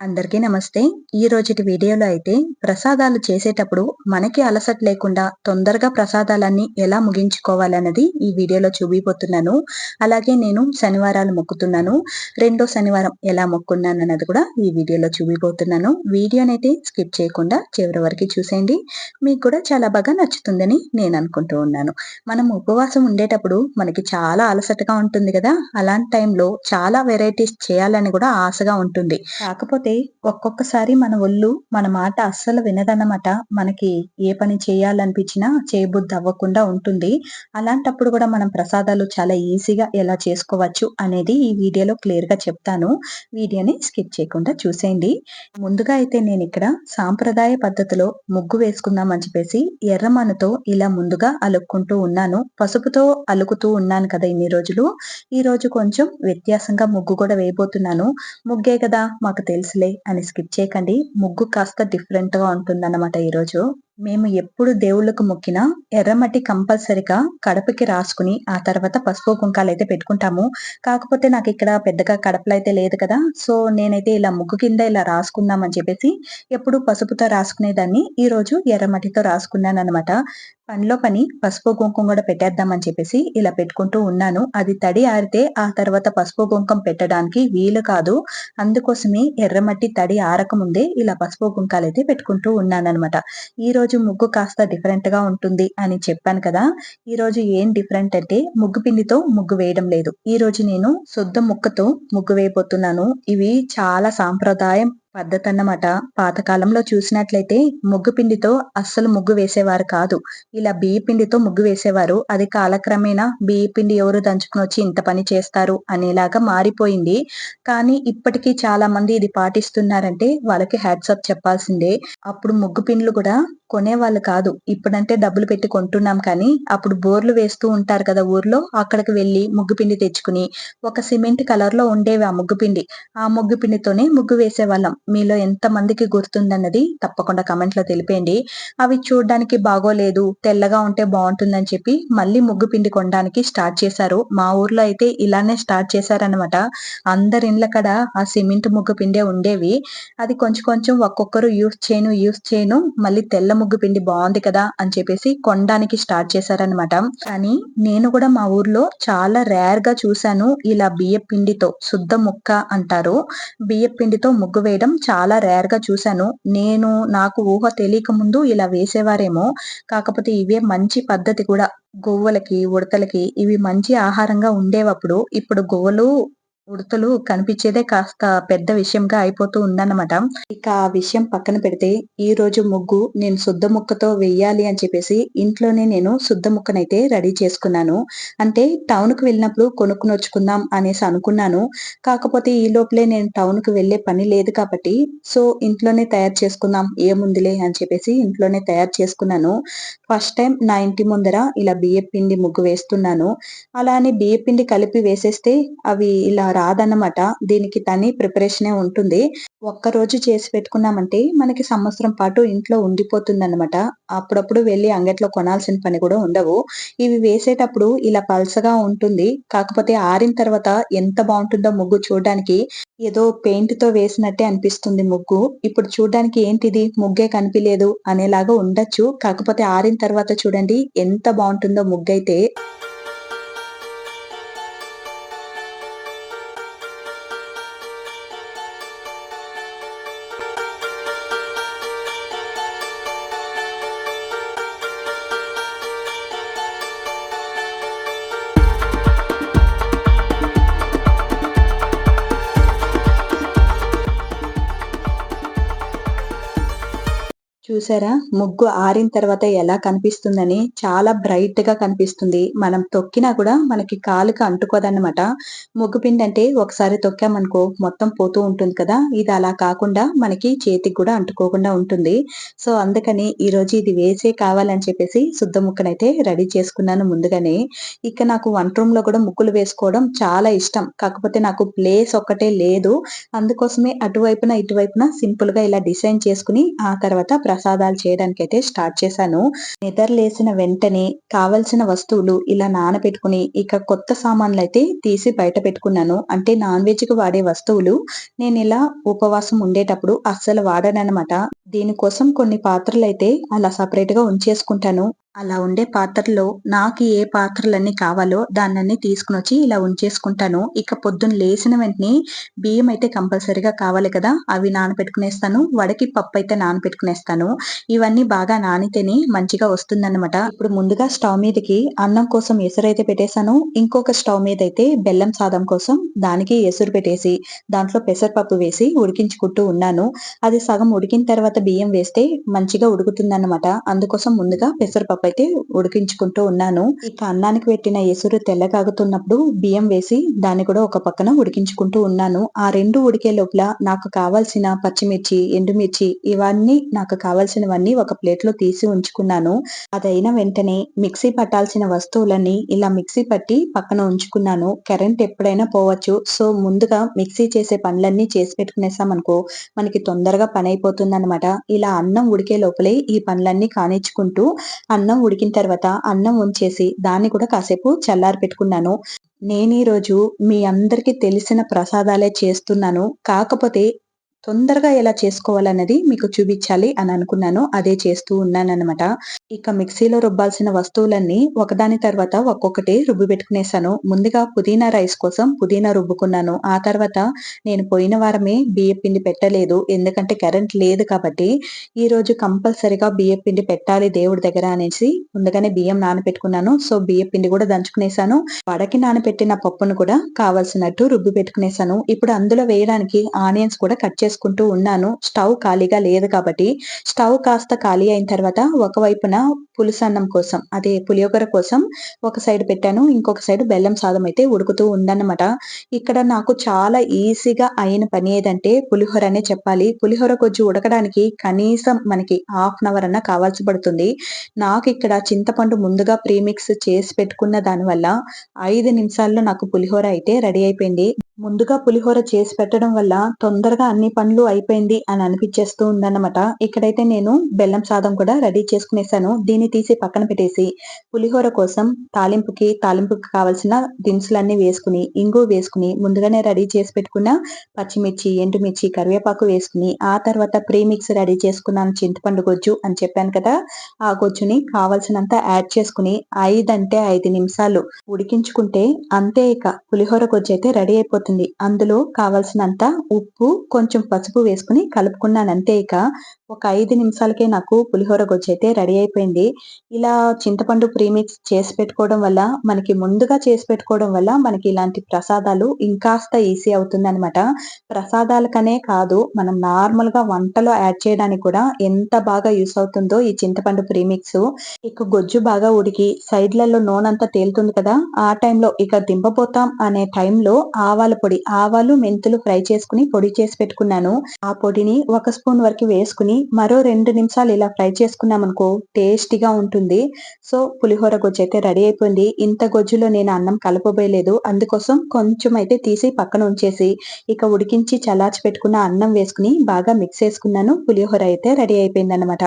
అందరికీ నమస్తే. ఈ రోజుటి వీడియోలో అయితే ప్రసాదాలు చేసేటప్పుడు మనకి అలసట లేకుండా తొందరగా ప్రసాదాలన్నీ ఎలా ముగించుకోవాలన్నది ఈ వీడియోలో చూపిపోతున్నాను. అలాగే నేను శనివారాలు మొక్కుతున్నాను. రెండో శనివారం ఎలా మొక్కున్నాను అన్నది కూడా ఈ వీడియోలో చూపిపోతున్నాను. వీడియోనైతే స్కిప్ చేయకుండా చివరి వరకు చూసేయండి. మీకు కూడా చాలా బాగా నచ్చుతుందని నేను అనుకుంటూ ఉన్నాను. మనం ఉపవాసం ఉండేటప్పుడు మనకి చాలా అలసటగా ఉంటుంది కదా. అలాంటి టైంలో చాలా వెరైటీస్ చేయాలని కూడా ఆశగా ఉంటుంది. కాకపోతే అంటే ఒక్కొక్కసారి మన ఒళ్ళు మన మాట అస్సలు వినదన్నమాట. మనకి ఏ పని చేయాలనిపించినా చేయబుద్ధి అవ్వకుండా ఉంటుంది. అలాంటప్పుడు కూడా మనం ప్రసాదాలు చాలా ఈజీగా ఎలా చేసుకోవచ్చు అనేది ఈ వీడియోలో క్లియర్గా చెప్తాను. వీడియోని స్కిప్ చేయకుండా చూసేయండి. ముందుగా అయితే నేను ఇక్కడ సాంప్రదాయ పద్ధతిలో ముగ్గు వేసుకుందామని చెప్పేసి ఎర్రమన్నుతో ఇలా ముందుగా అలుక్కుంటూ ఉన్నాను. పసుపుతో అలుకుతూ ఉన్నాను కదా ఇన్ని రోజులు. ఈ రోజు కొంచెం వ్యత్యాసంగా ముగ్గు కూడా వేయబోతున్నాను. ముగ్గే కదా మాకు తెలుసు అని స్కిప్ చేయకండి. ముగ్గు కాస్త డిఫరెంట్గా ఉంటుందన్నమాట ఈరోజు. మేము ఎప్పుడు దేవుళ్ళకు మొక్కినా ఎర్రమట్టి కంపల్సరిగా కడపకి రాసుకుని ఆ తర్వాత పసుపు కుంకాలు అయితే పెట్టుకుంటాము. కాకపోతే నాకు ఇక్కడ పెద్దగా కడపలు అయితే లేదు కదా. సో నేనైతే ఇలా ముగ్గు కింద ఇలా రాసుకుందాం అని చెప్పేసి ఎప్పుడు పసుపుతో రాసుకునేదాన్ని. ఈ రోజు ఎర్రమట్టితో రాసుకున్నాను అనమాట పనిలో పని పసుపు కుంకుమ కూడా పెట్టేద్దామని చెప్పేసి ఇలా పెట్టుకుంటూ ఉన్నాను. అది తడి ఆరితే ఆ తర్వాత పసుపు కుంకుమ పెట్టడానికి వీలు కాదు. అందుకోసమే ఎర్రమట్టి తడి ఆరకముందే ఇలా పసుపు కుంకాలు అయితే పెట్టుకుంటూ ఉన్నాను అనమాట ఈ రోజు ముగ్గు కాస్త డిఫరెంట్గా ఉంటుంది అని చెప్పాను కదా. ఈ రోజు ఏం డిఫరెంట్ అంటే ముగ్గు పిండితో ముగ్గు వేయడం లేదు. ఈ రోజు నేను శుద్ధ ముక్కతో ముగ్గు వేయబోతున్నాను. ఇవి చాలా సాంప్రదాయం పద్ధతి అన్నమాట పాతకాలంలో చూసినట్లయితే ముగ్గు పిండితో అస్సలు ముగ్గు వేసేవారు కాదు. ఇలా బియ్య పిండితో ముగ్గు వేసేవారు. అది కాలక్రమేణా బియ్య పిండి ఎవరు దంచుకుని వచ్చి ఇంత పని చేస్తారు అనేలాగా మారిపోయింది. కానీ ఇప్పటికీ చాలా మంది ఇది పాటిస్తున్నారంటే వాళ్ళకి హ్యాట్సప్ చెప్పాల్సిందే. అప్పుడు ముగ్గు పిండ్లు కూడా కొనేవాళ్ళు కాదు. ఇప్పుడంటే డబ్బులు పెట్టి కొంటున్నాం కానీ అప్పుడు బోర్లు వేస్తూ ఉంటారు కదా ఊర్లో. అక్కడికి వెళ్ళి ముగ్గు పిండి తెచ్చుకుని ఒక సిమెంట్ కలర్లో ఉండేవి ఆ ముగ్గు పిండి. ఆ ముగ్గు పిండితోనే ముగ్గు వేసేవాళ్ళం. మీలో ఎంత మందికి గుర్తుందన్నది తప్పకుండా కమెంట్లో తెలిపేయండి. అవి చూడడానికి బాగోలేదు తెల్లగా ఉంటే బాగుంటుందని చెప్పి మళ్ళీ ముగ్గు పిండి కొనడానికి స్టార్ట్ చేశారు. మా ఊర్లో అయితే ఇలానే స్టార్ట్ చేశారనమాట అందరి ఇండ్ల కడ ఆ సిమెంట్ ముగ్గు పిండే ఉండేవి. అది కొంచెం కొంచెం ఒక్కొక్కరు యూస్ చేయను యూస్ చేయను మళ్ళీ తెల్ల ముగ్గు పిండి బాగుంది కదా అని చెప్పేసి కొనడానికి స్టార్ట్ చేశారనమాట కానీ నేను కూడా మా ఊర్లో చాలా రేర్గా చూశాను ఇలా బియ్య పిండితో శుద్ధ ముక్క అంటారు. బియ్య పిండితో ముగ్గు వేయడం చాలా రేర్గా చూశాను. నేను నాకు ఊహ తెలియక ముందు ఇలా వేసేవారేమో. కాకపోతే ఇవే మంచి పద్ధతి కూడా. గొవ్వలకి ఉడతలకి ఇవి మంచి ఆహారంగా ఉండేవప్పుడు. ఇప్పుడు గొవ్వలు ఉడతలు కనిపించేదే కాస్త పెద్ద విషయంగా అయిపోతూ ఉందన్నమాట. ఇక ఆ విషయం పక్కన పెడితే ఈ రోజు ముగ్గు నేను శుద్ధ ముక్కతో వెయ్యాలి అని చెప్పేసి ఇంట్లోనే నేను శుద్ధ ముక్కనైతే రెడీ చేసుకున్నాను. అంటే టౌన్కు వెళ్ళినప్పుడు కొనుక్కుని వచ్చుకుందాం అనేసి అనుకున్నాను. కాకపోతే ఈ లోపలే నేను టౌన్కు వెళ్ళే పని లేదు కాబట్టి సో ఇంట్లోనే తయారు చేసుకుందాం ఏముందిలే అని చెప్పేసి ఇంట్లోనే తయారు చేసుకున్నాను. ఫస్ట్ టైం నా ఇంటి ముందర ఇలా బియ్య పిండి ముగ్గు వేస్తున్నాను. అలానే బియ్య పిండి కలిపి వేసేస్తే అవి ఇలా రాదన్నమాట. దీనికి తని ప్రిపరేషనే ఉంటుంది. ఒక్క రోజు చేసి పెట్టుకున్నామంటే మనకి సంవత్సరం పాటు ఇంట్లో ఉండిపోతుంది అనమాట అప్పుడప్పుడు వెళ్ళి అంగట్లో కొనాల్సిన పని కూడా ఉండవు. ఇవి వేసేటప్పుడు ఇలా పల్సగా ఉంటుంది. కాకపోతే ఆరిన తర్వాత ఎంత బాగుంటుందో ముగ్గు చూడడానికి ఏదో పెయింట్తో వేసినట్టే అనిపిస్తుంది ముగ్గు. ఇప్పుడు చూడడానికి ఏంటిది? ముగ్గే కనిపించలేదు అనేలాగా ఉండొచ్చు. కాకపోతే ఆరిన తర్వాత చూడండి ఎంత బాగుంటుందో ముగ్గు చూసారా? ముగ్గు ఆరిన తర్వాత ఎలా కనిపిస్తుందని చాలా బ్రైట్గా కనిపిస్తుంది. మనం తొక్కినా కూడా మనకి కాలుకి అంటుకోదన్నమాట. ముగ్గు పిండి అంటే ఒకసారి తొక్కామనుకో మొత్తం పోతూ ఉంటుంది కదా? ఇది అలా కాకుండా మనకి చేతికి కూడా అంటుకోకుండా ఉంటుంది. సో అందుకని ఈ రోజు ఇది వేసే కావాలని చెప్పేసి శుద్ధ ముక్కనైతే రెడీ చేసుకున్నాను ముందుగానే. ఇక నాకు వంట రూమ్లో కూడా ముగ్గులు వేసుకోవడం చాలా ఇష్టం. కాకపోతే నాకు ప్లేస్ ఒక్కటే లేదు. అందుకోసమే అటువైపున ఇటువైపున సింపుల్గా ఇలా డిజైన్ చేసుకుని ఆ తర్వాత ప్రసాదాలు చేయడానికి అయితే స్టార్ట్ చేశాను. నిద్రలేసిన వెంటనే కావలసిన వస్తువులు ఇలా నానబెట్టుకుని ఇక కొత్త సామాన్లు అయితే తీసి బయట పెట్టుకున్నాను. అంటే నాన్ వెజ్కి వాడే వస్తువులు నేను ఇలా ఉపవాసం ఉండేటప్పుడు అస్సలు వాడననమాట దీనికోసం కొన్ని పాత్రలు అయితే అలా సపరేట్గా ఉంచేసుకుంటాను. అలా ఉండే పాత్రలో నాకు ఏ పాత్రలన్నీ కావాలో దాన్నన్నీ తీసుకుని వచ్చి ఇలా ఉంచేసుకుంటాను. ఇక పొద్దున్న లేచిన వెంటనే బియ్యం అయితే కంపల్సరీగా కావాలి కదా అవి నానబెట్టుకునేస్తాను. వడకి పప్పు అయితే నానబెట్టుకునేస్తాను. ఇవన్నీ బాగా నానితేనే మంచిగా వస్తుందన్నమాట. ఇప్పుడు ముందుగా స్టవ్ మీదకి అన్నం కోసం ఎసురు అయితే పెట్టేశాను. ఇంకొక స్టవ్ మీద అయితే బెల్లం సాదం కోసం దానికి ఎసురు పెట్టేసి దాంట్లో పెసరపప్పు వేసి ఉడికించుకుంటూ ఉన్నాను. అది సగం ఉడికిన తర్వాత బియ్యం వేస్తే మంచిగా ఉడుకుతుందన్నమాట. అందుకోసం ముందుగా పెసరపప్పు అయితే ఉడికించుకుంటూ ఉన్నాను. ఇక అన్నానికి పెట్టిన ఎసురు తెల్లగాగుతున్నప్పుడు బియ్యం వేసి దాన్ని కూడా ఒక పక్కన ఉడికించుకుంటూ ఉన్నాను. ఆ రెండు ఉడికే లోపల నాకు కావాల్సిన పచ్చిమిర్చి ఎండుమిర్చి ఇవన్నీ నాకు కావాల్సినవన్నీ ఒక ప్లేట్లో తీసి ఉంచుకున్నాను. అదైన వెంటనే మిక్సీ పట్టాల్సిన వస్తువులన్నీ ఇలా మిక్సీ పట్టి పక్కన ఉంచుకున్నాను. కరెంట్ ఎప్పుడైనా పోవచ్చు. సో ముందుగా మిక్సీ చేసే పనులన్నీ చేసి పెట్టుకునేసామనుకో మనకి తొందరగా పని అయిపోతుంది అన్నమాట ఇలా అన్నం ఉడికే లోపలే ఈ పనులన్నీ కానిచ్చుకుంటూ అన్నం అన్నం ఉడికిన తర్వాత అన్నం ఉంచేసి దాన్ని కూడా కాసేపు చల్లారి పెట్టుకున్నాను. నేను ఈరోజు మీ అందరికీ తెలిసిన ప్రసాదాలే చేస్తున్నాను. కాకపోతే తొందరగా ఎలా చేసుకోవాలన్నది మీకు చూపించాలి అని అనుకున్నాను. అదే చేస్తూ ఉన్నానన్నమాట. ఇక మిక్సీలో రుబ్బాల్సిన వస్తువులన్నీ ఒకదాని తర్వాత ఒక్కొక్కటి రుబ్బి పెట్టుకునేసాను ముందుగా పుదీనా రైస్ కోసం పుదీనా రుబ్బుకున్నాను. ఆ తర్వాత నేను పోయిన వారమే బియ్య పిండి పెట్టలేదు. ఎందుకంటే కరెంట్ లేదు కాబట్టి ఈ రోజు కంపల్సరిగా బియ్య పిండి పెట్టాలి దేవుడి దగ్గర అనేసి ముందుగానే బియ్యం నానపెట్టుకున్నాను సో బియ్య పిండి కూడా దంచుకునేసాను వడకి నానపెట్టిన పప్పును కూడా కావాల్సినట్టు రుబ్బి పెట్టుకునేసాను ఇప్పుడు అందులో వేయడానికి ఆనియన్స్ కూడా కట్ చేసుకుంటూ ఉన్నాను. స్టవ్ ఖాళీగా లేదు కాబట్టి. స్టవ్ కాస్త ఖాళీ అయిన తర్వాత ఒకవైపున పులుసన్నం కోసం అదే పులియోగర కోసం ఒక సైడ్ పెట్టాను. ఇంకొక సైడ్ బెల్లం సాదం అయితే ఉడుకుతూ ఉందన్నమాట. ఇక్కడ నాకు చాలా ఈజీగా అయిన పని ఏదంటే పులిహోర అనే చెప్పాలి. పులిహోర కొంచెం ఉడకడానికి కనీసం మనకి హాఫ్ అన్ అవర్ అన్న కావాల్సి పడుతుంది. నాకు ఇక్కడ చింతపండు ముందుగా ప్రీమిక్స్ చేసి పెట్టుకున్న దానివల్ల ఐదు నిమిషాల్లో నాకు పులిహోర అయితే రెడీ అయిపోయింది. ముందుగా పులిహోర చేసి పెట్టడం వల్ల తొందరగా అన్ని పనులు అయిపోయింది అని అనిపించేస్తూ ఉందన్నమాట. ఇక్కడైతే నేను బెల్లం సాదం కూడా రెడీ చేసుకునేసాను. దీన్ని తీసి పక్కన పెట్టేసి పులిహోర కోసం తాలింపుకి తాలింపుకి కావాల్సిన దినుసులన్నీ వేసుకుని ఇంగు వేసుకుని ముందుగానే రెడీ చేసి పెట్టుకున్న పచ్చిమిర్చి ఎండుమిర్చి కరివేపాకు వేసుకుని ఆ తర్వాత ప్రీమిక్స్ రెడీ చేసుకున్నాను చింతపండు గొజ్జు అని చెప్పాను కదా ఆ గొజ్జుని కావాల్సినంత యాడ్ చేసుకుని ఐదు అంటే ఐదు నిమిషాలు ఉడికించుకుంటే అంతే ఇక. పులిహోర గొజ్జు అయితే రెడీ అయిపోతుంది. అవుతుంది. అందులో కావలసినంత ఉప్పు కొంచెం పసుపు వేసుకుని కలుపుకున్నాను అంతే ఇక. ఒక ఐదు నిమిషాలకే నాకు పులిహోర గొజ్జు అయితే రెడీ అయిపోయింది. ఇలా చింతపండు ప్రీమిక్స్ చేసి పెట్టుకోవడం వల్ల మనకి ముందుగా చేసి పెట్టుకోవడం వల్ల మనకి ఇలాంటి ప్రసాదాలు ఇంకాస్త ఈజీ అవుతుంది అనమాట ప్రసాదాలకనే కాదు మనం నార్మల్గా వంటలో యాడ్ చేయడానికి కూడా ఎంత బాగా యూస్ అవుతుందో ఈ చింతపండు ప్రీమిక్స్. ఇక గొజ్జు బాగా ఉడికి సైడ్లలో నూనెంతా తేలుతుంది కదా ఆ టైంలో ఇక దింపబోతాం అనే టైంలో ఆవాల పొడి ఆవాలు మెంతులు ఫ్రై చేసుకుని పొడి చేసి పెట్టుకున్నాను. ఆ పొడిని ఒక స్పూన్ వరకు వేసుకుని మరో రెండు నిమిషాలు ఇలా ఫ్రై చేసుకున్నాం అనుకో టేస్టీగా ఉంటుంది. సో పులిహోర గొజ్జు అయితే రెడీ అయిపోయింది. ఇంత గొజ్జులో నేను అన్నం కలపబోయలేదు. అందుకోసం కొంచెం అయితే తీసి పక్కన ఉంచేసి ఇక ఉడికించి చల్లార్చి పెట్టుకున్న అన్నం వేసుకుని బాగా మిక్స్ చేసుకున్నాను. పులిహోర అయితే రెడీ అయిపోయింది అనమాట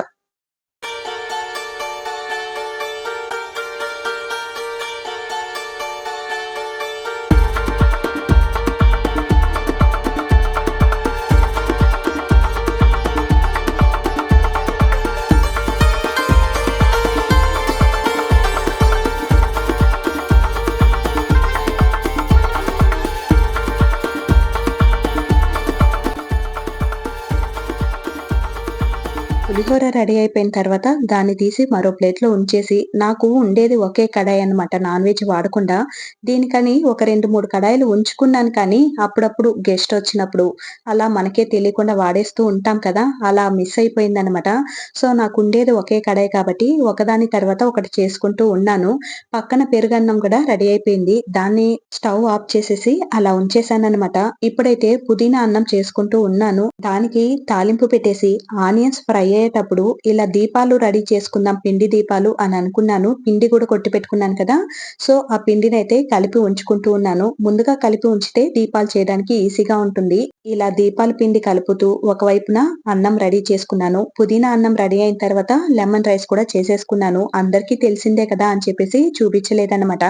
పులిహోర రెడీ అయిపోయిన తర్వాత దాన్ని తీసి మరో ప్లేట్లో ఉంచేసి నాకు ఉండేది ఒకే కడాయి అనమాట నాన్ వెజ్ వాడకుండా. దీనికని ఒక రెండు మూడు కడాయిలు ఉంచుకున్నాను కానీ అప్పుడప్పుడు గెస్ట్ వచ్చినప్పుడు అలా మనకే తెలియకుండా వాడేస్తూ ఉంటాం కదా అలా మిస్ అయిపోయింది అనమాట సో నాకు ఉండేది ఒకే కడాయి కాబట్టి ఒకదాని తర్వాత ఒకటి చేసుకుంటూ ఉన్నాను. పక్కన పెరుగన్నం కూడా రెడీ అయిపోయింది. దాన్ని స్టవ్ ఆఫ్ చేసేసి అలా ఉంచేసాను అనమాట ఇప్పుడైతే పుదీనా అన్నం చేసుకుంటూ ఉన్నాను. దానికి తాలింపు పెట్టేసి ఆనియన్స్ ఫ్రై అయ్యేటప్పుడు ఇలా దీపాలు రెడీ చేసుకుందాం పిండి దీపాలు అని అనుకున్నాను. పిండి కూడా కొట్టి పెట్టుకున్నాను కదా. సో ఆ పిండిని అయితే కలిపి ఉంచుకుంటూ ఉన్నాను. ముందుగా కలిపి ఉంచితే దీపాలు చేయడానికి ఈజీగా ఉంటుంది. ఇలా దీపాల పిండి కలుపుతూ ఒకవైపున అన్నం రెడీ చేసుకున్నాను. పుదీనా అన్నం రెడీ అయిన తర్వాత లెమన్ రైస్ కూడా చేసేసుకున్నాను. అందరికీ తెలిసిందే కదా అని చెప్పేసి చూపించలేదన్నమాట.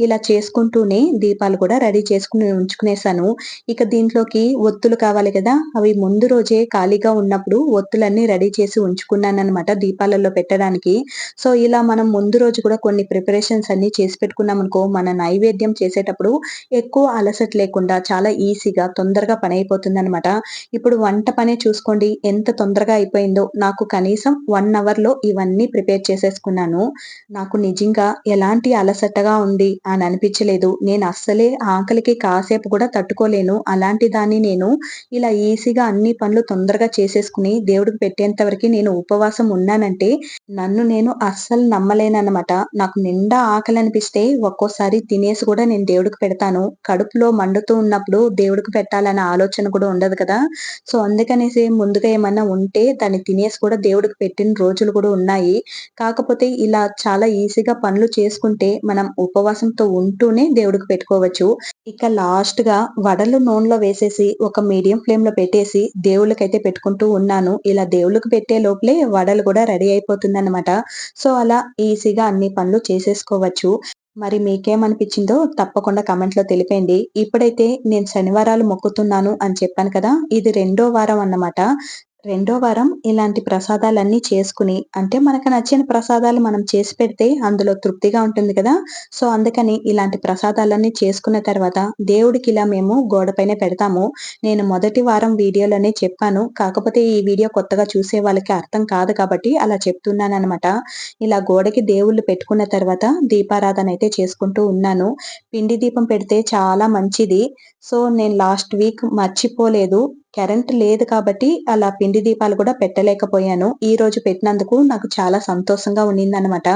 ఇలా చేసుకుంటూనే దీపాలు కూడా రెడీ చేసుకుని ఉంచుకునేసాను. ఇక దీంట్లోకి ఒత్తులు కావాలి కదా. అవి ముందు రోజే ఖాళీగా ఉన్నప్పుడు ఒత్తులన్నీ రెడీ చేసి ఉంచుకున్నాను అనమాట దీపాలలో పెట్టడానికి. సో ఇలా మనం ముందు రోజు కూడా కొన్ని ప్రిపరేషన్స్ అన్ని చేసి పెట్టుకున్నాం అనుకో మన నైవేద్యం చేసేటప్పుడు ఎక్కువ అలసట లేకుండా చాలా ఈజీగా తొందరగా పని అయిపోతుంది అనమాట ఇప్పుడు వంట పనే చూసుకోండి. ఎంత తొందరగా అయిపోయిందో నాకు కనీసం వన్ అవర్లో ఇవన్నీ ప్రిపేర్ చేసేసుకున్నాను. నాకు నిజంగా ఎలాంటి అలసటగా ఉంది అని అనిపించలేదు. నేను అస్సలే ఆకలికి కాసేపు కూడా తట్టుకోలేను. అలాంటి దాన్ని నేను ఇలా ఈజీగా అన్ని పనులు తొందరగా చేసేసుకుని దేవుడికి పెట్టేంత వరకు నేను ఉపవాసం ఉన్నానంటే నన్ను నేను అస్సలు నమ్మలేనన్నమాట. నాకు నిండా ఆకలి అనిపిస్తే ఒక్కోసారి తినేసి కూడా నేను దేవుడికి పెడతాను. కడుపులో మండుతూ ఉన్నప్పుడు దేవుడికి పెట్టాలనే ఆలోచన కూడా ఉండదు కదా. సో అందుకనేసి ముందుగా ఏమన్నా ఉంటే దాన్ని తినేసి కూడా దేవుడికి పెట్టిన రోజులు కూడా ఉన్నాయి. కాకపోతే ఇలా చాలా ఈజీగా పనులు చేసుకుంటే మనం ఉపవాసంతో ఉంటూనే దేవుడికి పెట్టుకోవచ్చు. ఇక లాస్ట్గా వడలు నూనెలో వేసేసి ఒక మీడియం ఫ్లేమ్లో పెట్టేసి దేవుళ్ళకైతే పెట్టుకుంటూ ఉన్నాను. ఇలా దేవుళ్ళకి పెట్టే లోపలే వడలు కూడా రెడీ అయిపోతుంది అనమాట సో అలా ఈజీగా అన్ని పనులు చేసేసుకోవచ్చు. మరి మీకేమనిపించిందో తప్పకుండా కమెంట్లో తెలిపేయండి. ఇప్పుడైతే నేను శనివారాలు మొక్కుతున్నాను అని చెప్పాను కదా ఇది రెండో వారం అన్నమాట. రెండో వారం ఇలాంటి ప్రసాదాలన్నీ చేసుకుని అంటే మనకు నచ్చిన ప్రసాదాలు మనం చేసి పెడితే అందులో తృప్తిగా ఉంటుంది కదా. సో అందుకని ఇలాంటి ప్రసాదాలన్నీ చేసుకున్న తర్వాత దేవుడికి ఇలా మేము గోడపైన పెడతాము. నేను మొదటి వారం వీడియోలోనే చెప్పాను. కాకపోతే ఈ వీడియో కొత్తగా చూసే వాళ్ళకి అర్థం కాదు కాబట్టి అలా చెప్తున్నాను అనమాట ఇలా గోడకి దేవుళ్ళు పెట్టుకున్న తర్వాత దీపారాధన అయితే చేసుకుంటూ ఉన్నాను. పిండి దీపం పెడితే చాలా మంచిది. సో నేను లాస్ట్ వీక్ మర్చిపోలేదు. కరెంట్ లేదు కాబట్టి అలా పిండి దీపాలు కూడా పెట్టలేకపోయాను. ఈ రోజు పెట్టినందుకు నాకు చాలా సంతోషంగా ఉన్నిందనమాట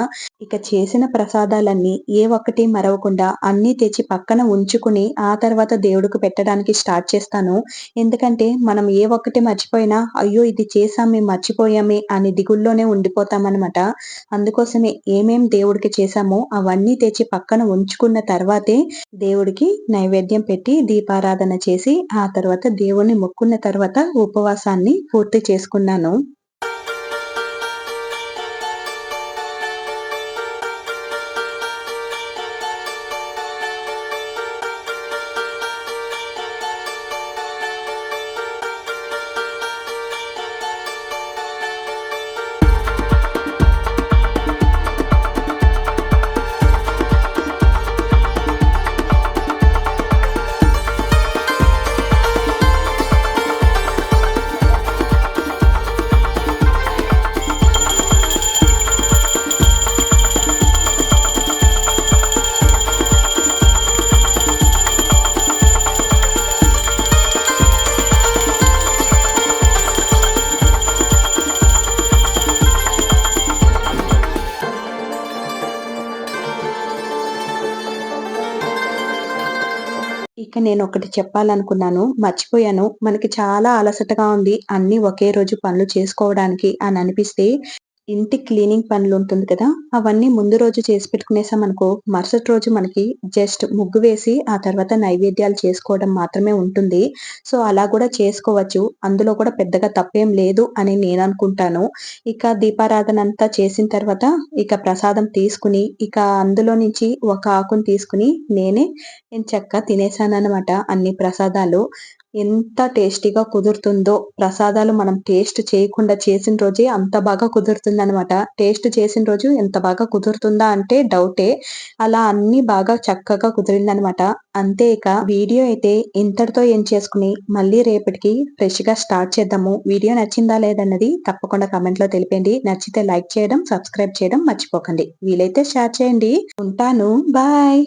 ఇక చేసిన ప్రసాదాలన్నీ ఏ ఒక్కటి మరవకుండా అన్ని తెచ్చి పక్కన ఉంచుకుని ఆ తర్వాత దేవుడికి పెట్టడానికి స్టార్ట్ చేస్తాను. ఎందుకంటే మనం ఏ ఒక్కటి మర్చిపోయినా అయ్యో ఇది చేసాం మేము మర్చిపోయామే అని దిగుల్లోనే ఉండిపోతామన్నమాట. అందుకోసమే ఏమేం దేవుడికి చేశామో అవన్నీ తెచ్చి పక్కన ఉంచుకున్న తర్వాతే దేవుడికి నైవేద్యం పెట్టి దీపారాధన చేసి ఆ తర్వాత దేవుణ్ణి మొక్కున్న తర్వాత ఉపవాసాన్ని పూర్తి చేసుకున్నాను. నేను ఒకటి చెప్పాలనుకున్నాను మర్చిపోయాను. మనకి చాలా అలసటగా ఉంది అన్ని ఒకే రోజు పనులు చేసుకోవడానికి అని అనిపిస్తే ఇంటి క్లీనింగ్ పనులు ఉంటుంది కదా అవన్నీ ముందు రోజు చేసి పెట్టుకునేసాం అనుకో మరుసటి రోజు మనకి జస్ట్ ముగ్గు వేసి ఆ తర్వాత నైవేద్యాలు చేసుకోవడం మాత్రమే ఉంటుంది. సో అలా కూడా చేసుకోవచ్చు. అందులో కూడా పెద్దగా తప్పేం లేదు అని నేను అనుకుంటాను. ఇక దీపారాధన అంతా చేసిన తర్వాత ఇక ప్రసాదం తీసుకుని ఇక అందులో నుంచి ఒక ఆకుని తీసుకుని నేనే నేను చక్క తినేసాను అనమాట అన్ని ప్రసాదాలు. ఎంత టేస్టీగా కుదురుతుందో ప్రసాదాలు మనం టేస్ట్ చేయకుండా చేసిన రోజే అంత బాగా కుదురుతుందనమాట టేస్ట్ చేసిన రోజు ఎంత బాగా కుదురుతుందా అంటే డౌటే. అలా అన్ని బాగా చక్కగా కుదిరిందనమాట అంతే ఇక వీడియో అయితే ఇంతటితో ఏం చేసుకుని మళ్ళీ రేపటికి ఫ్రెష్గా స్టార్ట్ చేద్దాము. వీడియో నచ్చిందా లేదన్నది తప్పకుండా కమెంట్లో తెలిపండి నచ్చితే లైక్ చేయడం సబ్స్క్రైబ్ చేయడం మర్చిపోకండి. వీలైతే షేర్ చేయండి. ఉంటాను. బాయ్.